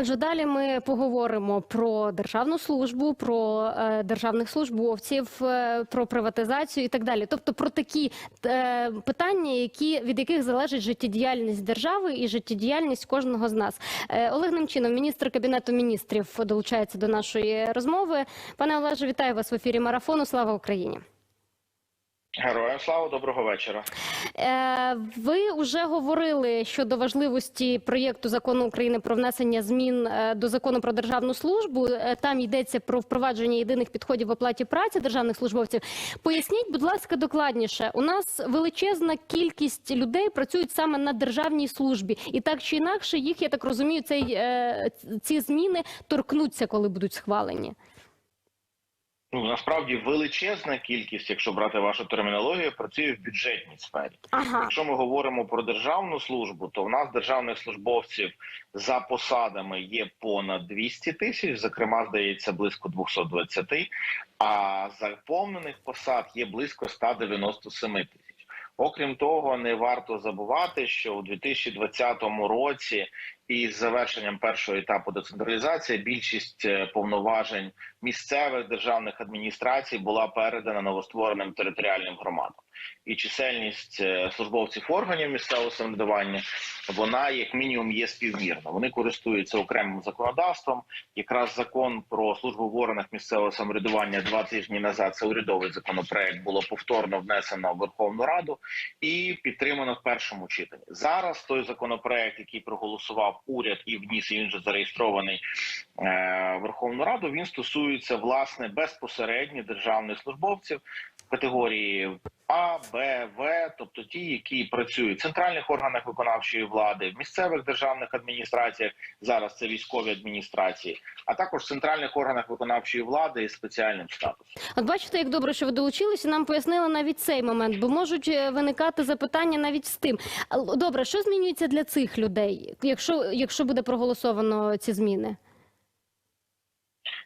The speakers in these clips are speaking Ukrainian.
Отже, далі ми поговоримо про державну службу, про е, державних службовців, е, про приватизацію і так далі. Тобто про такі е, питання, які від яких залежить життєдіяльність держави і життєдіяльність кожного з нас. Олег Немчинов, міністр кабінету міністрів, долучається до нашої розмови. Пане Олеже, вітаю вас в ефірі марафону. Слава Україні. Героям слава, доброго вечора. Е, Ви вже говорили щодо важливості проєкту закону України про внесення змін е, до закону про державну службу. Е, Там йдеться про впровадження єдиних підходів в оплаті праці державних службовців. Поясніть, будь ласка, докладніше. У нас величезна кількість людей працюють саме на державній службі, і так чи інакше, їх я так розумію, цей е, ці зміни торкнуться, коли будуть схвалені. Ну насправді величезна кількість, якщо брати вашу термінологію, працює в бюджетній сфері. Ага. Якщо ми говоримо про державну службу, то в нас державних службовців за посадами є понад 200 тисяч, зокрема, здається, близько 220, а заповнених посад є близько 197 тисяч. Окрім того, не варто забувати, що у 2020 році із завершенням першого етапу децентралізації більшість е, повноважень місцевих державних адміністрацій була передана новоствореним територіальним громадам. І чисельність е, службовців органів місцевого самоврядування вона як мінімум є співмірна. Вони користуються окремим законодавством. Якраз закон про службу в органах місцевого самоврядування два тижні назад це урядовий законопроект було повторно внесено в Верховну Раду і підтримано в першому читанні. Зараз той законопроект, який проголосував уряд і вніс, і він вже зареєстрований е, Верховну Раду. Він стосується власне безпосередньо державних службовців категорії А, Б, В, тобто ті, які працюють в центральних органах виконавчої влади, в місцевих державних адміністраціях. Зараз це військові адміністрації, а також в центральних органах виконавчої влади із спеціальним статусом. От бачите, як добре, що ви долучилися. Нам пояснили навіть цей момент, бо можуть е, виникати запитання навіть з тим. Добре, що змінюється для цих людей, якщо, якщо буде проголосовано ці зміни?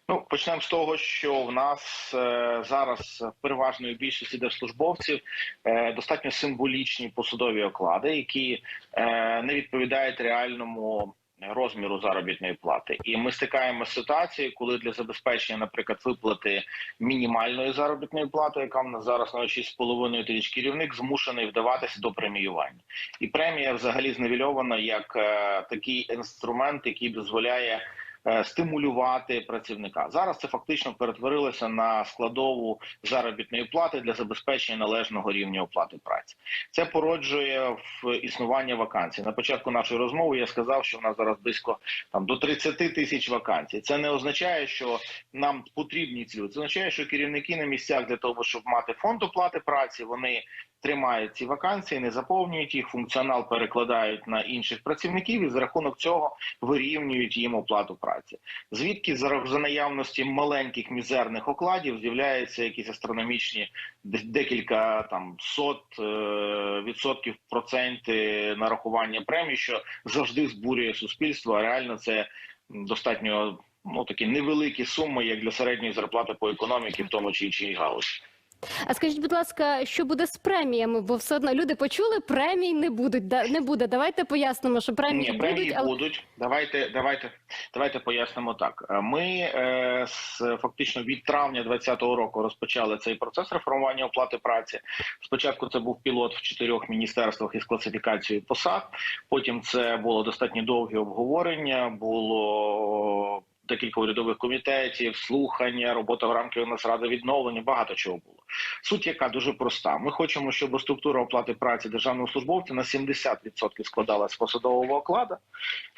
Ну почнемо з того, що в нас е, зараз переважної більшості держслужбовців е, достатньо символічні посадові оклади, які е, не відповідають реальному. Розміру заробітної плати, і ми стикаємося з ситуацією, коли для забезпечення, наприклад, виплати мінімальної заробітної плати, яка в нас зараз на 6,5 тисяч керівник, змушений вдаватися до преміювання, і премія взагалі зневельована як е, такий інструмент, який дозволяє стимулювати працівника. Зараз це фактично перетворилося на складову заробітної плати для забезпечення належного рівня оплати праці. Це породжує в існування вакансій. На початку нашої розмови я сказав, що в нас зараз близько там до 30 тисяч вакансій. Це не означає, що нам потрібні ці люди. Це означає, що керівники на місцях для того, щоб мати фонд оплати праці, вони тримають ці вакансії, не заповнюють їх, функціонал перекладають на інших працівників і за рахунок цього вирівнюють їм оплату праці. Звідки за, наявності маленьких мізерних окладів з'являються якісь астрономічні декілька там сот е, відсотків проценти нарахування премій, що завжди збурює суспільство. А реально це достатньо ну такі невеликі суми, як для середньої зарплати по економіці, в тому чи іншій галузі. А скажіть, будь ласка, що буде з преміями? Бо все одно люди почули, премій не будуть. Да, не буде. Давайте пояснимо, що премії Ні, премії будуть, але будуть. Давайте, давайте, давайте пояснимо так. Е, Ми е, з фактично від травня 2020 року розпочали цей процес реформування оплати праці. Спочатку це був пілот в чотирьох міністерствах із класифікацією посад. Потім це було достатньо довге обговорення. Було декілька урядових комітетів, слухання, робота в рамках Нацради відновлення. Багато чого було. Суть яка дуже проста. Ми хочемо, щоб структура оплати праці державного службовця на 70% складалась з посадового окладу,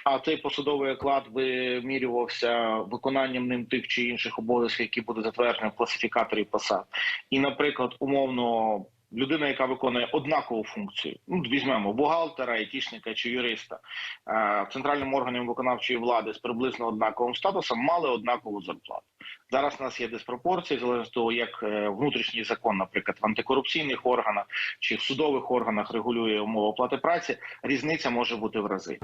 а цей посадовий оклад вимірювався виконанням ним тих чи інших обов'язків, які будуть затверджені в класифікаторі посад. І, наприклад, умовно. Людина, яка виконує однакову функцію, ну візьмемо бухгалтера, айтішника чи юриста е, центральним органам виконавчої влади з приблизно однаковим статусом мали однакову зарплату. Зараз у нас є диспропорції, залежно з того, як е, внутрішній закон, наприклад, в антикорупційних органах чи в судових органах регулює умови оплати праці. Різниця може бути в рази.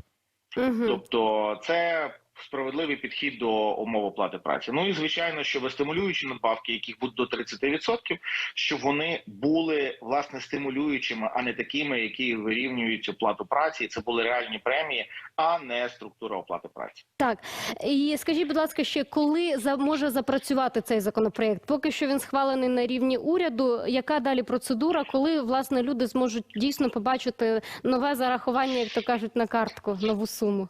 Угу. Тобто, це справедливий підхід до умов оплати праці. Ну і звичайно, щоб стимулюючі надбавки, яких будуть до 30%, щоб вони були власне стимулюючими, а не такими, які вирівнюють оплату праці. І це були реальні премії, а не структура оплати праці. Так і скажіть, будь ласка, ще коли за може запрацювати цей законопроект? Поки що він схвалений на рівні уряду. Яка далі процедура, коли власне люди зможуть дійсно побачити нове зарахування, як то кажуть, на картку, нову суму?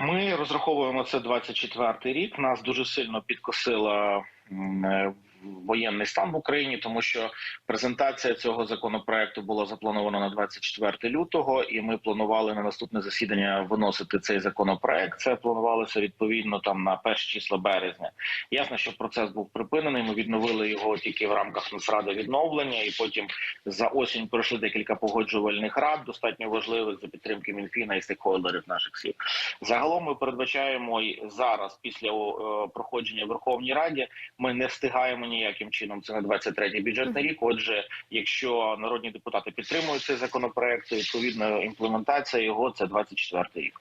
Ми розраховуємо це 24-й рік. Нас дуже сильно підкосила е, воєнний стан в Україні, тому що презентація цього законопроекту була запланована на 24 лютого, і ми планували на наступне засідання виносити цей законопроект. Це планувалося відповідно там на перші числа березня. Ясно, що процес був припинений. Ми відновили його тільки в рамках Нацради відновлення, і потім за осінь пройшли декілька погоджувальних рад, достатньо важливих за підтримки Мінфіна і стейкхолдерів наших всіх. Загалом ми передбачаємо зараз, після е, проходження в Верховній Раді, ми не встигаємо ніяким чином. Це на 23-й бюджетний рік. Отже, якщо народні депутати підтримують цей законопроект, то відповідно імплементація його це 24-й рік.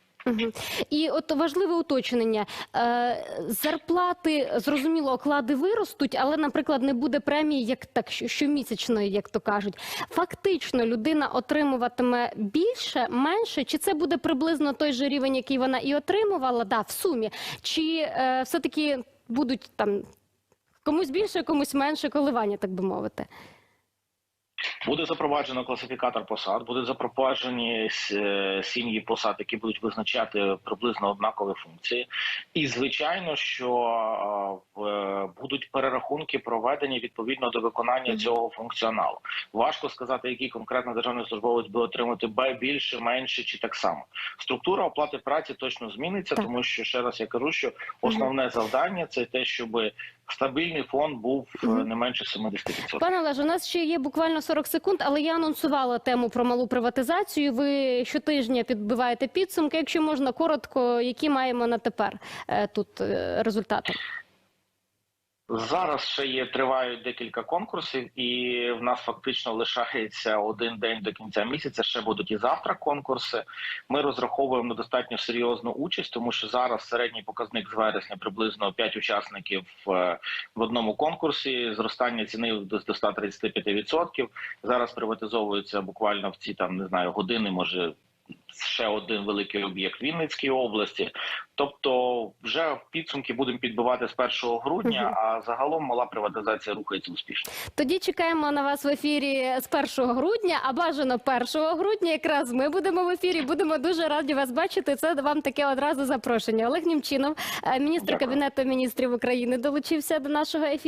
І от важливе уточнення. Е, зарплати, зрозуміло, оклади виростуть, але, наприклад, не буде премії як так що- щомісячної, як то кажуть. Фактично людина отримуватиме більше, менше, чи це буде приблизно той же рівень, який вона і отримувала, да, в сумі, чи е, все-таки будуть там комусь більше, комусь менше коливання, так би мовити. Буде запроваджено класифікатор посад, будуть запроваджені е, сім'ї посад, які будуть визначати приблизно однакові функції. І звичайно, що е, в- будуть перерахунки проведені відповідно до виконання цього функціоналу. Важко сказати, який конкретно державний службовець буде отримати більше, менше чи так само. Структура оплати праці точно зміниться, тому що ще раз я кажу, що основне завдання це те, щоб стабільний фон був е, не менше 70%. Пане Олеже, у нас ще є буквально 40 секунд, але я анонсувала тему про малу приватизацію. Ви щотижня підбиваєте підсумки. Якщо можна коротко, які маємо на тепер е, тут е, результати? Зараз ще є тривають декілька конкурсів, і в нас фактично лишається один день до кінця місяця. Ще будуть і завтра конкурси. Ми розраховуємо на достатньо серйозну участь, тому що зараз середній показник з вересня приблизно 5 учасників е, в одному конкурсі. Зростання ціни до до 135%. Зараз приватизовується буквально в ці там не знаю години, може. Ще один великий об'єкт Вінницькій області, тобто вже підсумки будемо підбивати з 1 грудня. А загалом мала приватизація рухається успішно. Тоді чекаємо на вас в ефірі з 1 грудня, а бажано 1 грудня. Якраз ми будемо в ефірі. Будемо дуже раді вас бачити. Це вам таке одразу запрошення. Олег Німчинов, е, міністр Дякую. кабінету міністрів України, долучився до нашого ефіру.